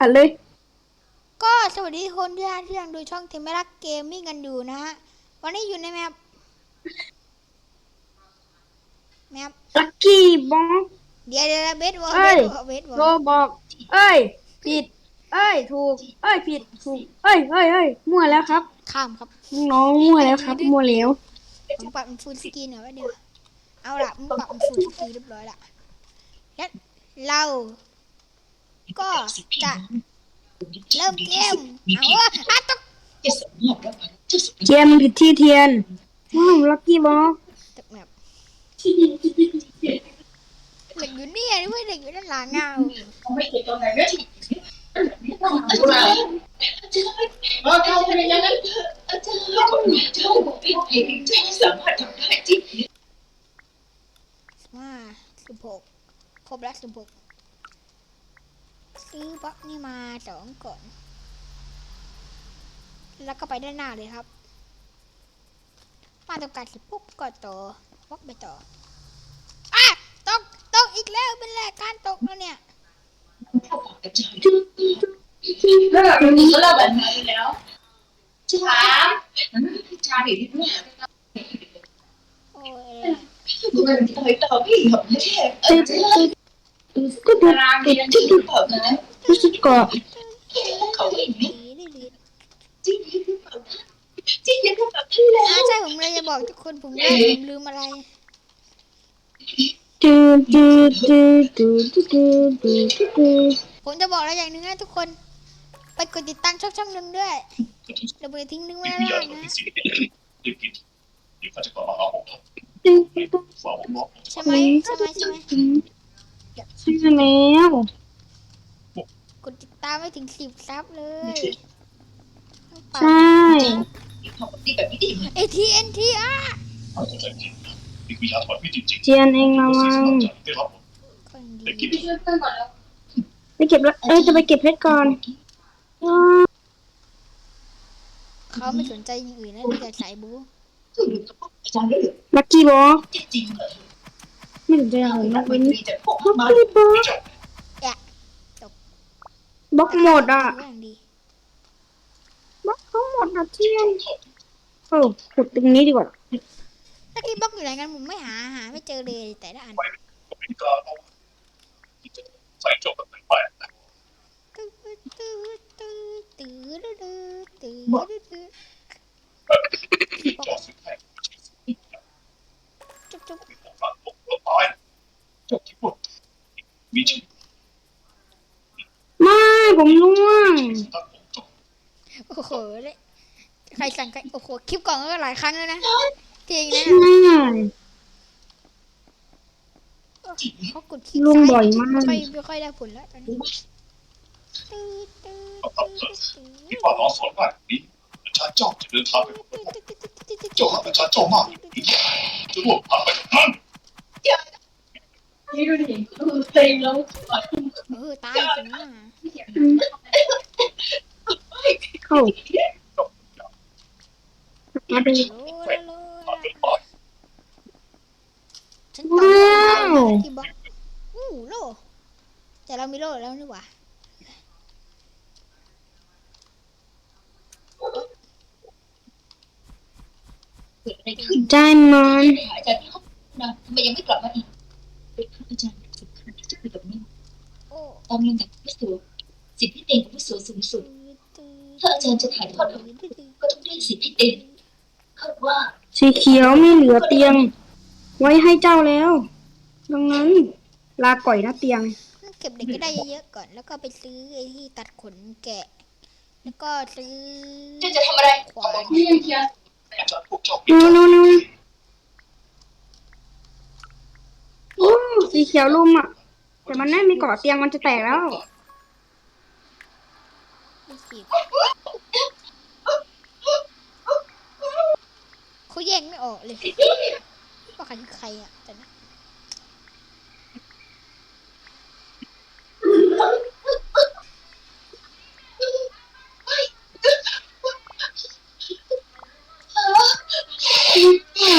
อัดเลย ก็สวัสดีทุกคนที่ที่ยังดูช่องเทมเมรักเกมมิ่งกันอยู่นะฮะ วันนี้อยู่ในแมปแมปลักกี้บ็อกเดี๋ยวเดี๋ยวเบสวอลเอ้เบยสวอลเบสวอโรลบอก เอ้ย ผิด เอ้ย ถูก เอ้ย ผิด ถูก เอ้ยเอ้ยเอ้ยมั่วแล้วครับ ข้ามครับน้องมั่วแล้วครับ มั่วแล้ว ผมปรับเป็นฟูลสกรีนหน่อยว่าเดี๋ยวเอาละมึงปรับเป็นฟูลสกรีนเรียบร้อยละแล้วเรา ก็จะเริ่มเกมเอาว่อาตกเกมผิดที่เทียนอืมลักกี้บอลตกแบบเด็กอยู่นี่ไอ้เด็กอยู่ด้านหลังเอาผิดที่สามาสิบหกครบแล้วสิบหก ซื้อบล็อกนี่มาสองก่อน แล้วก็ไปด้านหน้าเลยครับ มาทำการเสร็จปุ๊บก็ต่อบล็อกไปต่ออะตกตกอีกแล้วเป็นแรกการตกแล้วเนี่ยอาจารย์เลิกนี่ก็เลิกแบบนี้แล้วจ้าจ้าดิที่ด้วยโอ้ยมันทำไมต่อพี่หยดไม่ใช่อาจารย์ ก็ดูตารางเรียนที่ดูเปล่านะรู้สึกเกาะเขาไม่เห็นดีดีดีจริงหรือเปล่าจริงยังกับท่แล้อ่าวใช่ผมเลยจะบอกทุกคนผมลืมผมลืมอะไรดูดูดูดูดูดูดูดูดูผมจะบอกอะไรอย่างหนึ่งนะทุกคน ไปกดติดตามช่องช่องหนึ่งด้วยเดี๋ยวผมจะทิ้งลิงไว้วิญด้านญาณล่างของนะพี่สิริรีบกินเดี๋ยวข้าจะกลับมาหาผมครับดูดูฝากผมบอกใช่ไหมใช่ไหมใช่ไหม ใช่แล้วกดติดตามไม่ถึงสิบซับเลยต้องปัดใช่ปกติแบบนี้ดีไหมเอทีเอ็นทีอะเข้าใจผิดนี่วิญญาณถอยไม่จริงเทียนเองระวังๆได้รับคนดีแต่กินช่วยเพื่อนก่อนแล้วไปเก็บละเอ้ยจะไปเก็บเพชรก่อนว้าวเขาไม่สนใจอย่างอื่นนะมีแต่สายบูอาจารย์ได้หรือลักกี้บ็อกจริงเหรอไม่สนใจอย่างอื่นยกมัเว้นนมีแต่พวกลักมากี้บ็อกเจ้าบล็อกหมดอะอย่างดีบล็อกทั้งหมดอะเทียนโอ้ขุดตรงนี้ดีกว่าถ้าที่บล็อกอยู่ไหนกันผมไม่หาหาไม่เจอเลยแต่ละอันเป็นการเอาที่จะใส่จบแบบแปลกตื้อตื้อตื้อตื้อตื้อตื้อตื้อ ๆจอดสุดแท้ จุ๊บจุ๊บ มีผมฟังผมก็ตายเจ้าคิดว่ามีชีวิต ไม่ ผมร่วงตั้งผมจบโอ้โหเลยใครสั่งใครโอ้โหคลิปก่อนก็หลายครั้งแล้วนะจริงนะใช่เขากดคลิกลุงบ่อยมากไม่ค่อยไม่ค่อยได้ผลแล้วตอนนี้ตื้อตื้อเอาตื้อทำเถอะตื้อที่ว่าน้องสอนว่านี้อาจารย์เจ้าจะเดินทางไปพบเจ้าหาอาจารย์เจ้ามากอีกจะร่วมพาไปกับท่านนี่ดูดิเพลงแล้วเออตายจริงนะ เข้ามฉันต้องที่บอกอู้โล่แต่เรามีโล่แล้วนี่หว่าได้มั้อาจารย์ทำไมยังไม่กลับมาอีกนอาจารย์จะคุกับนี่อมยังไม่สะด สูสิทธิเด่นของผู้สูสูงสุด ถ้าอาจารย์จะถ่ายทอดอาวุธก็ต้องได้สิทธิเด่นคาดว่า สีเขียวไม่เหลือเตียง ไว้ให้เจ้าแล้ว ดังนั้น ลาก่อยนะเตียง เก็บเด็กก็ได้เยอะๆก่อน แล้วก็ไปซื้อไอ้ที่ตัดขนแกะ แล้วก็ซื้อเจ้าจะทำอะไรขวานนี่เชียร์อาจารย์พวกเจ้านู่นนู่นนู่นโอ้สีเขียวลุมอะ แต่มันไม่มีเกาะเตียงมันจะแตกแล้ว ไม่สิบเขาแยกไม่ออกเลยว่าใครคือใครอะแต่นะว้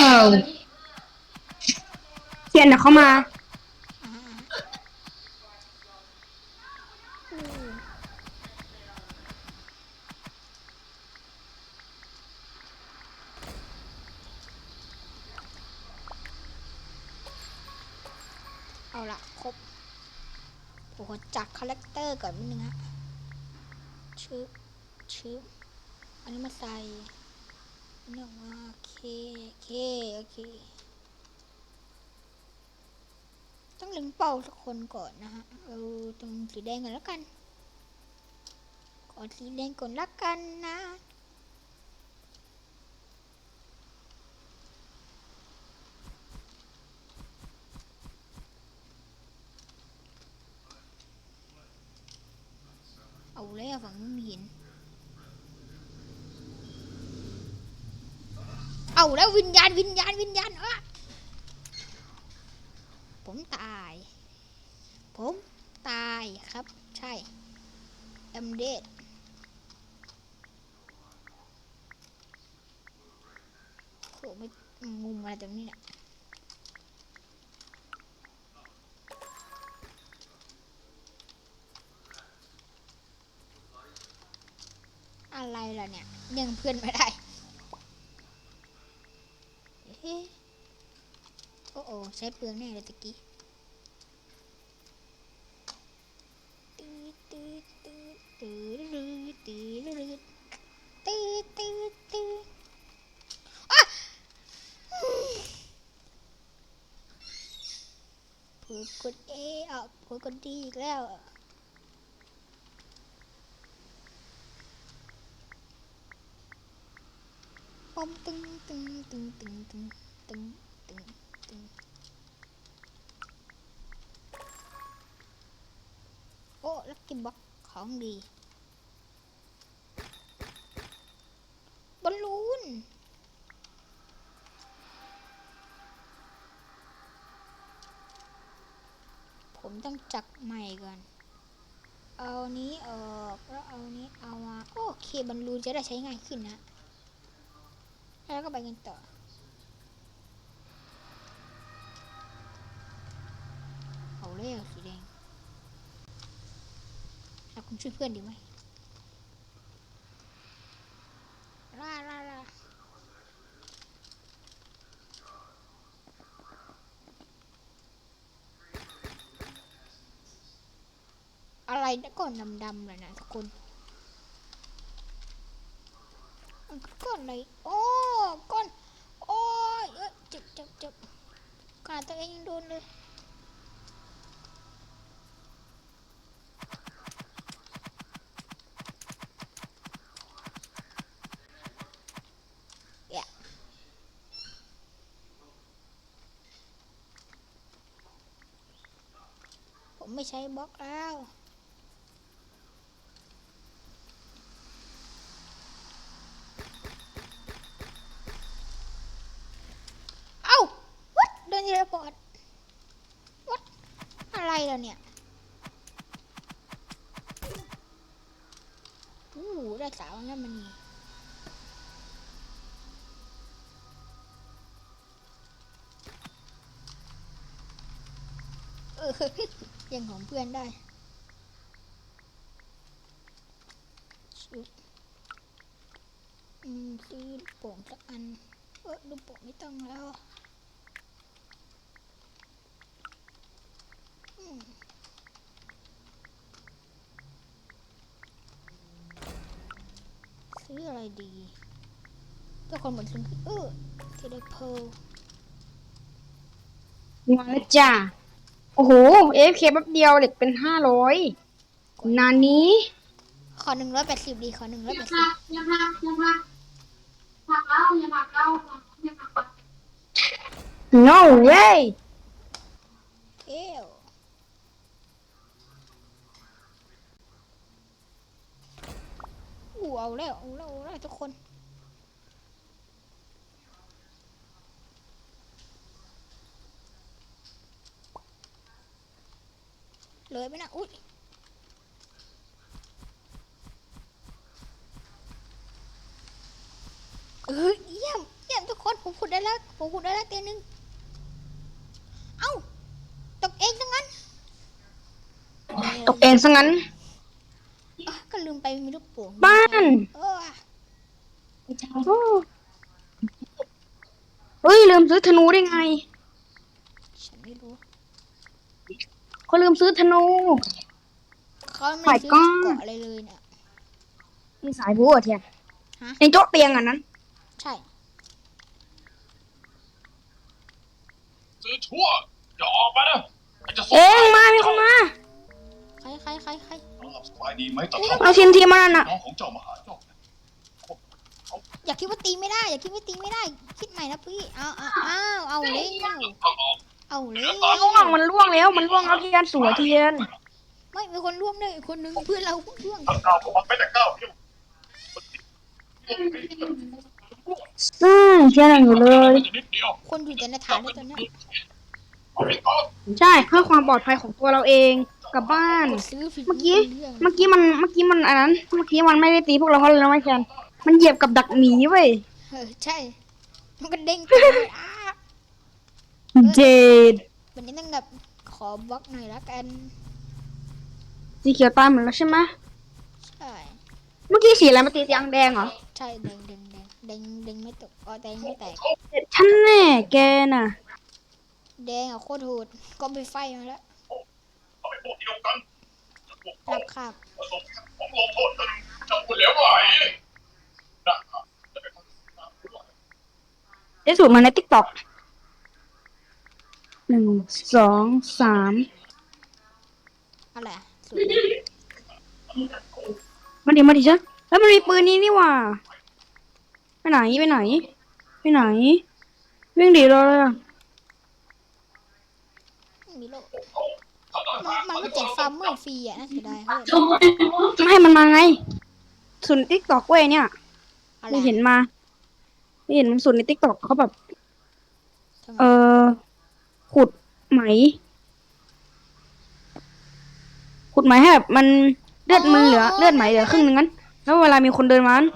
าวเทียนเดี๋ยวเขามา อ่าอืมขอจัดคาแรคเตอร์ก่อนนิดนึงฮะชึบชึบอันนี้มาใส่นนี้ออกมาโอเคโอเคโอเค ต้องเล็งเป้าสักคนก่อนนะฮะเอาตรงสีแดงก่อนแล้วกันขอสีแดงก่อนละกันนะ เอาแล้วฝั่งนู้นมีหิน เอาแล้ววิญญาณวิญญาณวิญญาณออผมตาย ผมตายครับ ใช่เอ็มเดดโหไม่งุมอะไรตรงนี้เนี่ย ไรล่ะเนี่ยยังเพื่อนไม่ได้โอ้โอใช้เปลืองแน่เลยตะกี้ตีตีตีตีลือตีลือตีตีตีอะผูกกดเออผูกกดดีอีกแล้ว ปอมตึงตึงตึงตึงตึงตึงตึงตึงโอ้ลักกี้บ็อกของดีบอลลูนผมต้องจักใหม่ก่อน เอานี้ออกแล้วเอานี้เอามา โอเคบอลลูนจะได้ใช้ง่ายขึ้นนะ แล้วก็ไปกันต่อเอาเลยอะสีแดงแล้วคุณช่วยเพื่อนดีไหมล่าล่าล่าอะไรนะก้อนดำๆเลยนะทุกคนก้อนอะไรโอ้ ก้อน โอ้ยเอ้ยเจ็บเจ็บเจ็บ ขาตัวเองยังโดนเลยผมไม่ใช้บล็อกแล้ว เอ้า what โดนทีละพอร์ต what อะไรล่ะเนี่ยูได้สาวนั่นมันนีเออยังของเพื่อนได้ชุบอืมซื้อลูกโป่งสักอัน เออลูกโป่งไม่ต้องแล้วอืม ซื้ออะไรดีก็คนหมดซื้อเออเทเลเพลมาแล้วจ้าโอ้โห AFK แป๊บเดียวเหล็กเป็นห้าร้อยนานนี้ ขอหนึ่งร้อยแปดสิบดีขอหนึ่งร้อยแปดสิบอย่าพักอย่าพักพักเอาอย่าพักเอาอย่าพักเอา no way เที่ยวอู้ เอาแล้วเอาแล้วเอาแล้วทุกคนเลยไหมนะอุ้ยเออเยี่ยมเยี่ยมทุกคนผมขุดได้แล้วผมขุดได้แล้วเตียงหนึงเอ้าตกเองทั้งนั้น ตกเองซะงั้น ไปมีลูกโป่งบ้าน เออเฮ้ยลืมซื้อธนูได้ไงฉันไม่รู้เขาลืมซื้อธนู เขาไม่ได้ซื้อฝ่ายกล้องเกาะอะไรเลยเนี่ย มีสายบู๊อะเทียนฮะ ในโต๊ะเตียงอันนั้น ใช่ ซื้อชั่วอย่าออกมานะมันจะส่เอ้งมามีคนมา ใครใครใครใครน้องหลับ สบายดีไหมตะเท่าเอาทีมทีมมานั่นน่ะน้องของเจ้ามาหาเจ้าอย่าคิดว่าตีไม่ได้อย่าคิดว่าตีไม่ได้ คิดใหม่นะพี่เอาเอาเอาเอาเล่นเอาออกเอาเล่นล่วงมันล่วงแล้วมันล่วงแล้วเทียนสวยเทียน ไม่มีคนร่วมด้วยอีกคนนึงเพื่อนเราร่วมทั้งก้าวของมันไม่แต่ก้าวเดียวอืมเทียนยังอยู่เลยมันจะนิดเดียวคนอยู่แต่ในฐานด้วยตอนเนี้ยเอาไปก่อนใช่เพื่อความปลอดภัยของตัวเราเอง กับบ้าน ซื้อผิดเมื่อกี้เรื่องเมื่อกี้มันเมื่อกี้มันอันนั้น เมื่อกี้มันไม่ได้ตีพวกเราเพราะอะไรรู้ไหมแคนมันเหยียบกับดักหมีเว้ยเออใช่ มันก็เด้งไปเลยอ้าเจดวันนี้ต้องแบบขอบล็อกหน่อยละกันสีเขียวตายหมดแล้วใช่ไหมใช่เมื่อกี้สีอะไรมาตีเตียงแดงเหรอใช่แดงแดงแดงแดงแดงไม่ตกอ๋อแดงไม่แตกฉันแน่แกน่ะ แดงอะโคตรโหดก็ไปไฟมาแล้วเอาไปพ วกเดียวกันพวกรับคาบผสมของลงโทษกันจะพูดแล้วไหวนะจะไปพัฒนาด้วย ได้สูตรมาในติ๊กต็อกหนึ่งสองสามอะไรอะสวยมาดิมาดิจ้ะแล้วมันมีปืนนี้นี่หว่าไปไหนไปไหนไปไหนวิ่งดีรอเลยอะไม่มีโลก มันมันไม่แจกฟาร์มเมอร์ฟรีอะน่าเสียดายเฮ้ยไม่ให้มันมาไงสูตรติ๊กต็อกเว้ยเนี่ยอะไรไม่เห็นมาไม่เห็นมันสูตรในติ๊กต็อกเขาแบบ ทำไมเออขุดไหม ขุดไหมให้แบบมันเลือดมือเหลือเลือดไหมเหลือครึ่งนึงนั้น แล้วเวลามีคนเดินมานั้น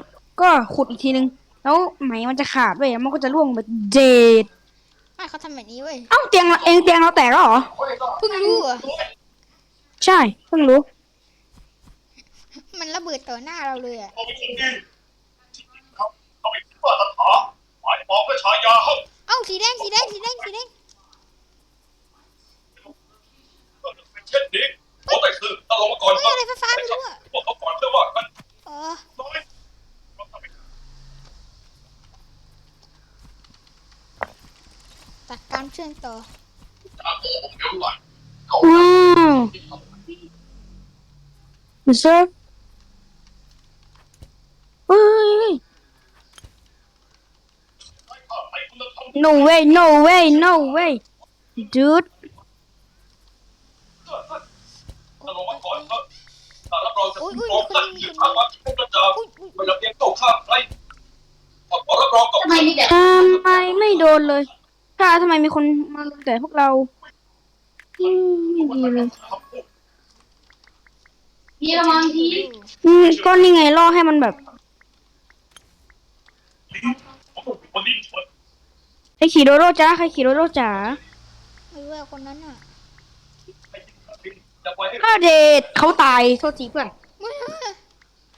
ก็ขุดอีกทีนึง แล้วไหมมันจะขาดเว้ยมันก็จะร่วงแบบเจด ไม่เขาทำแบบนี้เว้ยเอ้าเตียงเราเองเตียงเราแตกแล้วเหรอ เพิ่งรู้เหรอะใช่เพิ่งรู้ มันระเบิดต่อหน้าเราเลยอะเอาไปคนดีครับเอาไปคิดว่าตถาหมายมองพระชายาเขาเอ้าสีแดงสีแดงสีแดงสีแดงเป็นเช่นนี้ผมไปสืบตลงมาก่อนคเฮ้รัยบอะไรฟ้าๆไม่รู้อะพวกเขาก่อนเพื่อว่ากันเออามเชื่มต่อว้าเฮ้ย no way no way no way dude ทำไมไม่โดนเลย ถ้าทำไมมีคนมาลุมแต่พวกเราอืมไม่ดีเลยพี่ระวังทีอืมก็นี่ไงล่อให้มันแบบวันนี้ชวนใครขี่โดโร่จ้าใครขี่โดโร่จ๋าไม่รู้ว่าคนนั้นอะให้จะไปให้ถ้าเดทเขาตายโทษทีเพื่อนไม่รู้อะ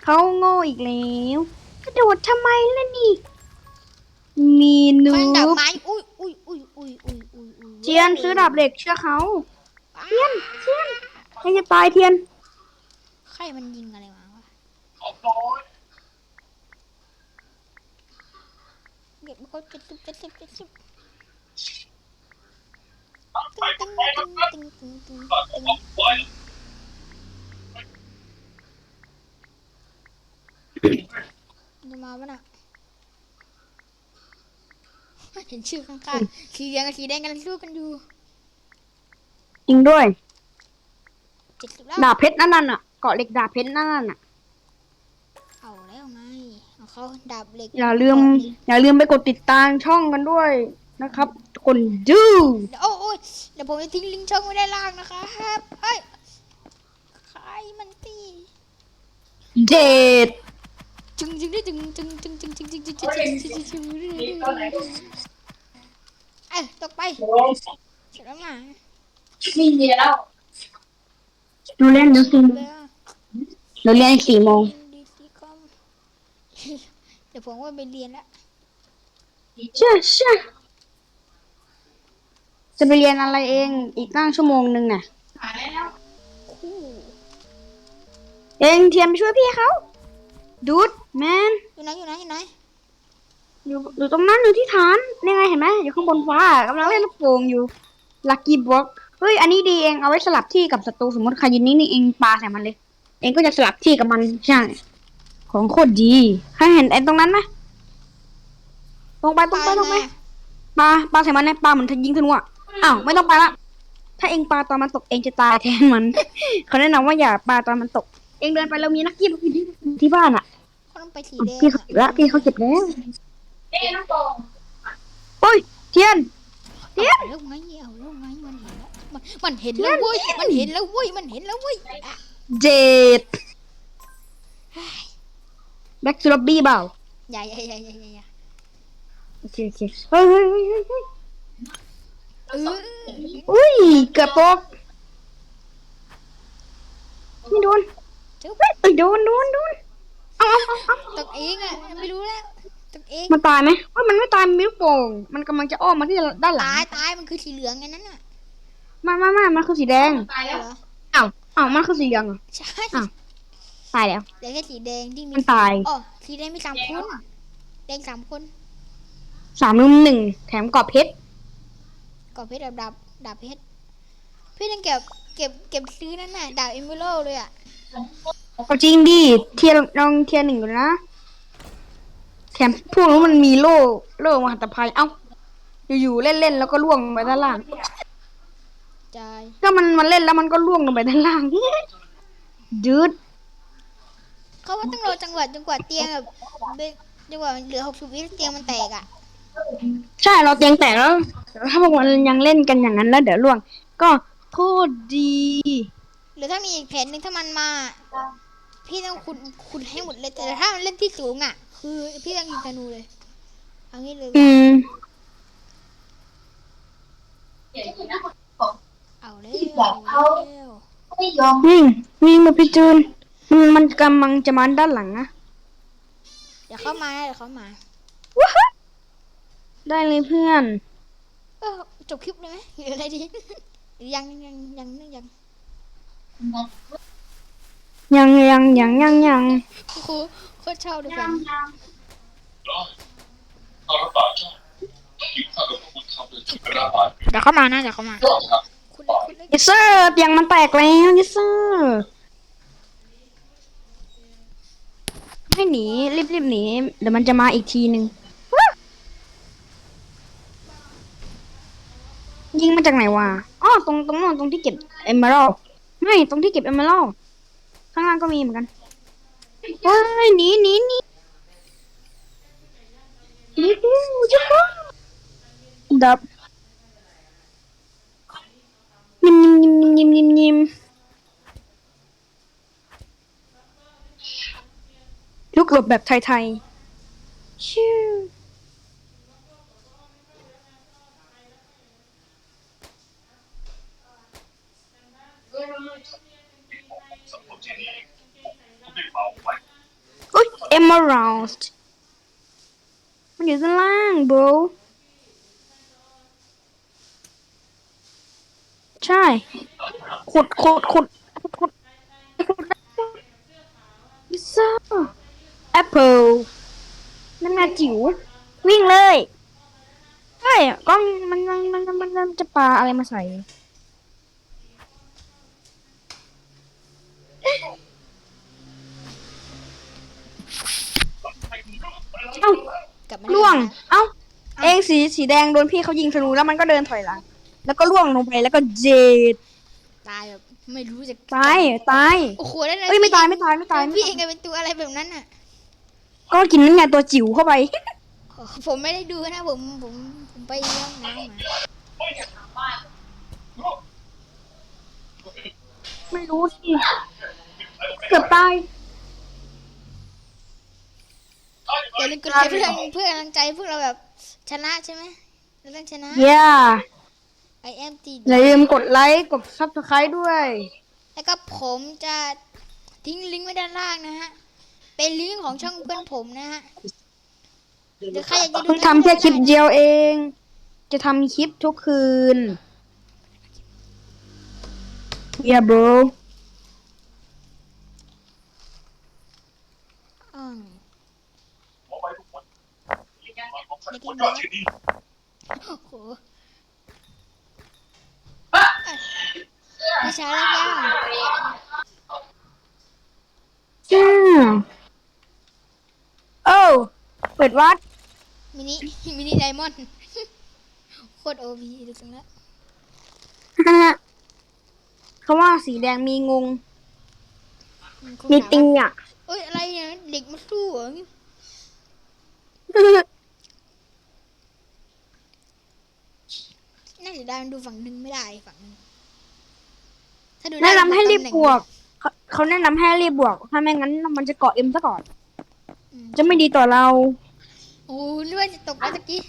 เขาโง่อีกแล้วกระโดดทำไมล่ะนี่ มีนูฟันดาบบเไม้ อุ้ยอุ้ยอุ้ยอุ้ยอุ้ยอุ้ยอุ้ยทียนซื้อดาบเหล็กเชื่อเขาอ้าเทียนเทียนให้จะตายเทียนใครมันยิงอะไรมาวะเอาน้อยเก็บมันก็เจ็ดสิบเจ็ดสิบเจ็ดสิบไปตึ้งไปตึ้งไปตึ้งตึ้งตึ้งตัดตึ้งออกไปจะมาปะน่ะ เห็นชื่อข้างๆสีเหลืองกับสีแดงกำลังสู้กันอยู่จริงด้วย เจ็ดสิบแล้วดาบเพชรนั่นน่ะ เกาะเหล็กดาบเพชรนั่นน่ะ เอาแล้วไงเอาเขาดาบเหล็กอย่าลืม อย่าลืมไปกดติดตามช่องกันด้วยนะครับคนดูเดี๋ยวโอ้โอ้ยเดี๋ยวผมจะทิ้งลิงก์ช่องไว้ด้านล่างนะครับเฮ้ยใครมันตี เดท จึงจึงได้จึงจึงจึงจึงจึงจึงจึงจึงจึงจึงจึงเอ้ยตกไปเสร็จแล้วมามีเดียแล้วดูเล่นดูสิเบลเราเรียนอีกสี่โมงดีซีคอมเดี๋ยวผมว่าไปเรียนละใช่ใช่จะไปเรียนอะไรเองอีกตั้งชั่วโมงหนึ่งน่ะหายแล้วคู่เองเทียนไปช่วยพี่เขา ดูดแมนอยู่ไหนอยู่ไหนอยู่ไหนอยู่อยู่ตรงนั้นอยู่ที่ฐานนี่ไงเห็นไหมอยู่ข้างบนฟ้ากำลังเล่นลูกโป่งอยู่ลักกี้บ็อกเฮ้ยอันนี้ดีเองเอาไว้สลับที่กับศัตรูสมมติใครยืนนิ่งๆเองปาใส่มันเลย เองก็จะสลับที่กับมันใช่ของโคตรดีใครเห็นไอ้ตรงนั้นไหมตรงไปตรงไปตรงไปปลาปลาใส่มันนะปลาเหมือนยิงธนูอะอ้าวไม่ต้องไปละถ้าเองปลาตอนมันตกเองจะตายแทนมัน เขาแนะนำว่าอย่าปลาตอนมันตก เองเดินไปเรามีนักกีฬาที่ที่บ้านอะเขา ต้องไปสีอุ๊ยแดงพี่เขาเก็บแล้วพี่เขาเก็บแล้วเอ๊ะน้องปองโอ้ยเทียน เทียนเอาแล้วไงเอาแล้วไงมันเห็นแล้วมันมันเห็นแล้วเว้ยมันเห็นแล้วเว้ยมันเห็นแล้วเว้ยอะเจดแบ็กซ์ล็อบบี้เปล่าอย่าอย่าอย่าอย่าอย่าอย่าโอเคโอเคเฮ้ยเฮ้ยเฮ้ยเฮ้ยเฮ้ยเอออุ้ยเกือบตกไม่โดนจุ๊บเฮ้ยเอ้ยโดนโดนโดน ตกเองอะไม่รู้แล้วตกเองมันตายไหมว่ามันไม่ตายมันมีลูกโป่งมันกำลังจะอ้อมมาที่ด้านหลังตายตายมันคือสีเหลืองไงนั่นน่ะมามามามันคือสีแดงตายแล้วเหรออ้าวอ้าวมันคือสีเหลืองเหรอใช่อ้าวตายแล้วเหลือแค่สีแดงที่มีมันตายอ๋อสีแดงมีสามคนแดงสามคนสามลุมหนึ่งแถมกรอบเพชรกอบเพชรดาบดาบดาบเพชรพี่ยังเก็บเก็บเก็บซื้อนั่นน่ะดาบเอมเบโลเลยอะ ก็จริงดิเทียร์ลองเทียร์หนึ่งก่อนนะแถมพวกนู้นมันมีโล่โล่มหันตภัยเอ้าอยู่ๆเล่นๆแล้วก็ล่วงลงไปด้านล่างใจายก็มันมันเล่นแล้วมันก็ล่วงลงไปด้านล่างดืดเขาว่าต้องรอจังหวะจนกว่าเตียงแบบเบจนกว่าเหลือหกสิบวิเตียงมันแตกอะใช่เราเตียงแตกแล้วถ้าพวกมันยังเล่นกันอย่างนั้นแล้วเดี๋ยวล่วง ก็โคตรดี หรือถ้ามีอีกแผนหนึ่งถ้ามันมา พี่ต้องขุดขุดให้หมดเลย แต่ถ้ามันเล่นที่สูงอะ คือพี่ต้องยิงธนูเลย เอางี้เลย อืม เอาเลยเอาแล้วไม่ยอมวิ่ง วิ่งมาพี่จูน มันมันกำลังจะมาด้านหลังนะ เดี๋ยวเข้ามานะเดี๋ยวเข้ามา ได้เลยเพื่อน เออจบคลิปเลยไหมหรืออะไรดีหรือยังยังยังยังยัง ยังยังยังยังยังโอ้โหโคตรชอบเลยแฟนได้เอาละป่าเจ้ากินข้าวกับพวกคุณทำเลยถึงเวลาบ่ายเดี๋ยวเข้ามานะเดี๋ยวเข้ามาก็ครับคุณเลยคุณเลยยิเซอร์เตียงมันแตกแล้วยิเซอร์ให้หนีรีบรีบหนีเดี๋ยวมันจะมาอีกทีหนึ่งยิงมาจากไหนวะอ๋อตรงตรงโน้นตรงที่เก็บเอมเมอรัลไม่ตรงที่เก็บเอมเมอรัล ข้างล่างก็มีเหมือนกันว้ายหนีหนีหนียูฮูยูฮูดับยิมยิมยิมยิมยิมยิมลูกหลบแบบไทยๆชิว สังคมที่นี่ก็ไม่เบาไว้ อุ้ยเอม r ร l d มันอยู่ด้านล่าง bro ใช่ ขุดขุดขุดขุดขุดขุดยิซ่าแอปเปิลนั่นไงจิ๋ววิ่งเลยเฮ้ยกล้องมันมันมันมันมันจะปาอะไรมาใส่เอ้ากลับมาล่วงได้นะเอ้า เองสีสีแดงโดนพี่เขายิงธนูแล้วมันก็เดินถอยหลัง แล้วก็ล่วงลงไปแล้วก็เจดตายแบบ ไม่รู้จะตายตายโอ้โหแล้วนะเอ้ยไม่ตายไม่ตายไม่ตายไม่พี่ตาเอยงก็เป็นตัวอะไรแบบนั้นอะ ก็กินนั่นไงตัวจิ๋วเข้าไปโอ้ผมไม่ได้ดูนะผมผมผมไปห้องน้ำมาไม่รู้สิเกือบตายอย่าลืมกดไลค์เพื่อเพื่อกำลังใจพวกเราแบบชนะใช่ไหมเราต้องชนะ yeah I am T อย่าลืมกดไลค์กดซับสไครต์ด้วย แล้วก็ผมจะทิ้งลิงก์ไว้ด้านล่างนะฮะ เป็นลิงก์ของช่องเพื่อนผมนะฮะหรือใครอยากจะดูเพิ่งทำแค่คลิปเดียวเอง จะทำคลิปทุกคืนเฮียบน้อยๆโอ้โห วิชาแรกยังอืมโอ้เปิดวัด มินิ มินิไดมอนด์ โคตรโอพีดูสังแล้วเขาว่าสีแดงมีงงอืคงมีถาติงว่าอะเอ้ย อะไรเนี่ย เด็กมาสู้เหรอน่าจะได้มันดูฝั่งหนึ่งไม่ได้ฝั่งหนึง ถ้าดูได้แนะนำให้รีบตำแหน่งบวกเขาเขาแนะนำให้รีบบวก ถ้าไม่งั้นมันจะเกาะเอ็มซะก่อน อืมจะไม่ดีต่อเรา โอ้นึกว่าจะตกแล้วตะกี้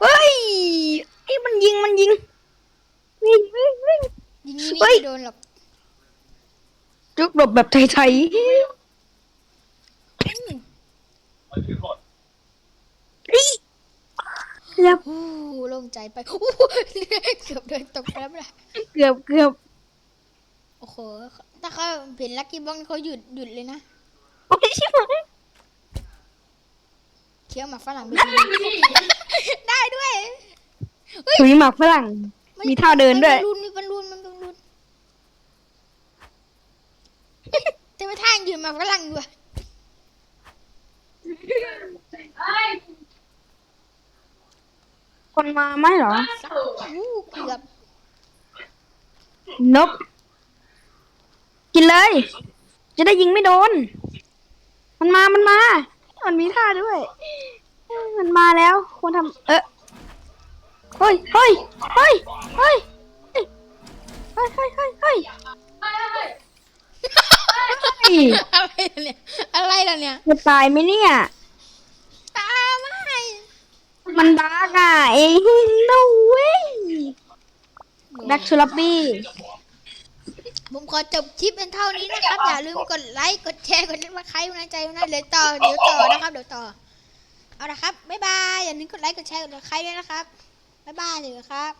เฮ้ยไอ้มันยิงมันยิงวิ่งวิ่งวิ่ง ยิงมินิเฮ้ยไม่โดนหรอกจุกหลบแบบไทยอืม ไปถึงก่อน ๆอี เกือบโอ้โหโล่งใจไปโอ้โหเกือบเดินตกไปแล้วไม่ได้เกือบเกือบโอ้โหถ้าเขาเห็นลักกี้บ็อกเขาหยุดหยุดเลยนะโอ้ยชิบหายเคี้ยวหมากฝรั่งไปทีได้ด้วยถุยหมากฝรั่ง มีท่าเดินด้วยมันมีบอลลูนมันบอลลูนแต่ว่าท่ายังยืนหมากฝรั่งอยู่อะ คนมาไหมเหรอ อู้เกือบนบ กินเลย จะได้ยิงไม่โดน มันมา มันมา มันมีท่าด้วย มันมาแล้ว ควรทำเอะเฮ้ยเฮ้ยเฮ้ยเฮ้ยเฮ้ยเฮ้ยเฮ้ยเฮ้ยเฮ้ยอะไรล่ะเนี่ย อะไรล่ะเนี่ยจะตายไหมเนี่ย ตาไม่ มันบักอะเอ้ย no way back to lobby ผมขอจบคลิปเป็นเท่านี้นะครับ อย่าลืมกดไลค์ กดแชร์ กดติดตามใครในใจนะเดี๋ยวต่อ เดี๋ยวต่อนะครับ เดี๋ยวต่อ เอาละครับ บ๊ายบาย อย่าลืมกดไลค์ กดแชร์ กดติดตามใครด้วยนะครับ บ๊ายบายเลยครับ